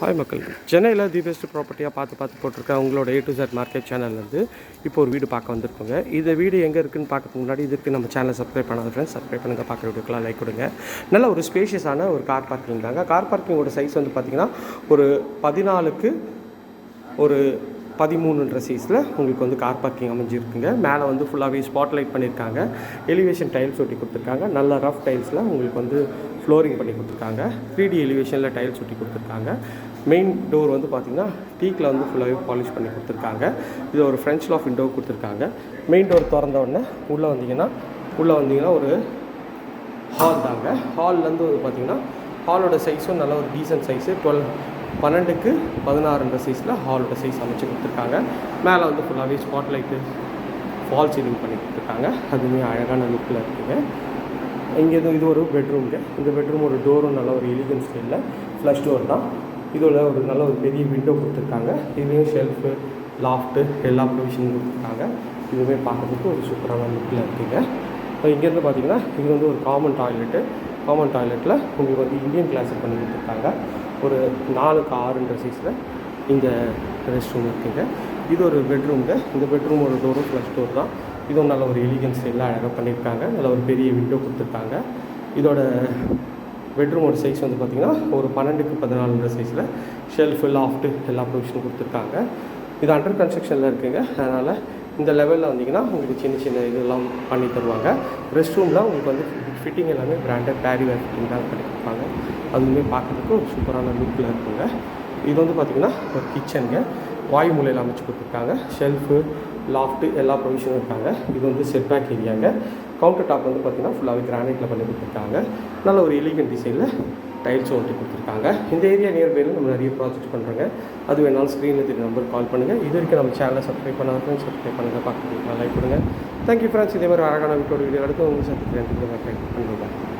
Hi மக்கள். சென்னையில் the best ப்ராப்பர்ட்டியாக பார்த்து பார்த்து போட்டிருக்க உங்களோட ஏ டு Z மார்க்கெட் சேனல்லேருந்து இப்போ ஒரு வீடு பார்க்க வந்திருக்கோங்க. இந்த வீடு எங்கே இருக்குதுன்னு பார்க்கறதுக்கு முன்னாடி இதுக்கு நம்ம சேனலை சப்ஸ்கிரைப் பண்ணாத ஃப்ரெண்ட்ஸ் சப்ஸ்கிரைப் பண்ணுங்கள் பார்க்குற வீடியோக்கெலாம் லைக் கொடுங்க. நல்ல ஒரு ஸ்பேஷியஸான ஒரு கார் பார்க்கிங் தாங்க. கார் பார்க்கிங்கோட சைஸ் வந்து பார்த்திங்கன்னா ஒரு பதினாலுக்கு ஒரு பதிமூணுன்ற சைஸில் உங்களுக்கு வந்து கார் பார்க்கிங் அமைஞ்சிருக்குங்க. மேலே வந்து ஃபுல்லாகவே ஸ்பாட் லைட் பண்ணியிருக்காங்க எலிவேஷன் டைல்ஸ் ஒட்டி கொடுத்துருக்காங்க. நல்ல ரஃப் டைல்ஸில் உங்களுக்கு வந்து ஃப்ளோரிங் பண்ணி கொடுத்துருக்காங்க. த்ரீ டி எலிவேஷனில் டைல்ஸ் ஒட்டி கொடுத்துருக்காங்க. மெயின் டோர் வந்து பார்த்திங்கன்னா டீக்கில் வந்து ஃபுல்லாகவே பாலிஷ் பண்ணி கொடுத்துருக்காங்க. இது ஒரு ஃப்ரெஞ்ச் லாஃப் விண்டோ கொடுத்துருக்காங்க. மெயின் டோர் திறந்த உடனே உள்ளே வந்தீங்கன்னா உள்ளே வந்தீங்கன்னா ஒரு ஹால் தாங்க. ஹால்லேருந்து வந்து பார்த்தீங்கன்னா ஹாலோட சைஸும் நல்ல ஒரு டீசன்ட் சைஸு டுவெல் பன்னெண்டுக்கு பதினாறுன்ற சைஸில் ஹாலோட சைஸ் அமைச்சு கொடுத்துருக்காங்க. மேலே வந்து ஃபுல்லாகவே ஸ்பாட் லைட்டு ஃபால் சீலிங் பண்ணி கொடுத்துருக்காங்க. அதுவுமே அழகான லுக்கில் இருக்குங்க. இங்கே இது இது ஒரு பெட்ரூம்ங்க இந்த பெட்ரூம் ஒரு டோரும் நல்ல ஒரு எலிகன் ஸ்டைலில் ஃப்ளஷ் டோர் தான். இதோட ஒரு நல்ல ஒரு பெரிய விண்டோ கொடுத்துருக்காங்க. இதுலேயும் ஷெல்ஃபு லாஃப்ட்டு எல்லா ப்ரொவிஷனும் கொடுத்துருக்காங்க. இதுவுமே பார்க்குறதுக்கு ஒரு சூப்பரான லுக்கில் இருக்குங்க. இப்போ இங்கேருந்து பார்த்தீங்கன்னா இது வந்து ஒரு காமன் டாய்லெட்டு காமன் டாய்லெட்டில் உங்களுக்கு வந்து இந்தியன் கிளாஸிக் பண்ணி கொடுத்துருக்காங்க. ஒரு நாலுக்கு ஆறுன்ற சைஸில் இந்த ரெஸ்ட் ரூம் இருக்குங்க. இது ஒரு பெட்ரூம்ங்க இந்த பெட்ரூம் ஒரு டோரும் ஃப்ளஷ் டோர் தான். இதுவும் நல்ல ஒரு எலிகன்ஸ் எல்லாம் அழகாக பண்ணியிருக்காங்க. நல்ல ஒரு பெரிய விண்டோ கொடுத்துருக்காங்க. இதோட பெட்ரூமோட சைஸ் வந்து பார்த்திங்கன்னா ஒரு பன்னெண்டுக்கு பதினாலுன்ற சைஸில் ஷெல்ஃபு லாஃப்ட்டு எல்லா ப்ரொவிஷனும் கொடுத்துருக்காங்க. இது அண்டர் கன்ஸ்ட்ரக்ஷனில் இருக்குங்க. அதனால் இந்த லெவலில் வந்தீங்கன்னா உங்களுக்கு சின்ன சின்ன இதெல்லாம் பண்ணி தருவாங்க. ரெஸ்ட் ரூமில் உங்களுக்கு வந்து ஃபிட்டிங் எல்லாமே பிராண்டட் பேரி வேர் ஃபிட்டிங் தான் பண்ணி கொடுப்பாங்க. அதுவுமே பார்க்குறதுக்கு ஒரு சூப்பரான லுக்கில் இருக்குங்க. இது வந்து பார்த்திங்கன்னா ஒரு கிச்சனுங்க வாயு மூலையில் அமைச்சு கொடுத்துருக்காங்க. ஷெல்ஃபு லாஃப்ட்டு எல்லா ப்ரொவிஷனும் இருக்காங்க. இது வந்து செட் பேக் ஏரியாங்க கவுண்டர் டாப் வந்து பார்த்திங்கன்னா ஃபுல்லாகவே கிரானைட்டில் பண்ணி கொடுத்துருக்காங்க. நல்ல ஒரு எலிகன் டிசைனில் டைல்ஸ் ஒட்டி கொடுத்துருக்காங்க. இந்த ஏரியா நியர்பையில் நம்ம நிறைய ப்ராஜெக்ட் பண்ணுறாங்க அது வேணாலும் ஸ்க்ரீனில் தெரிய நம்பர் கால் பண்ணுங்கள் இது வரைக்கும் நம்ம சேனலை சப்ஸ்கிரைப் பண்ணாதான் சப்ஸ்கிரைப் பண்ணுங்கள் பார்க்குறீங்களா லைக் கொடுங்க. தேங்க்யூ ஃப்ரெண்ட்ஸ் இதே மாதிரி அழகான வீட்டோட வீடியோ எடுத்து உங்களுக்கு சப்ஸ்கிரைப் பண்ணுங்கள்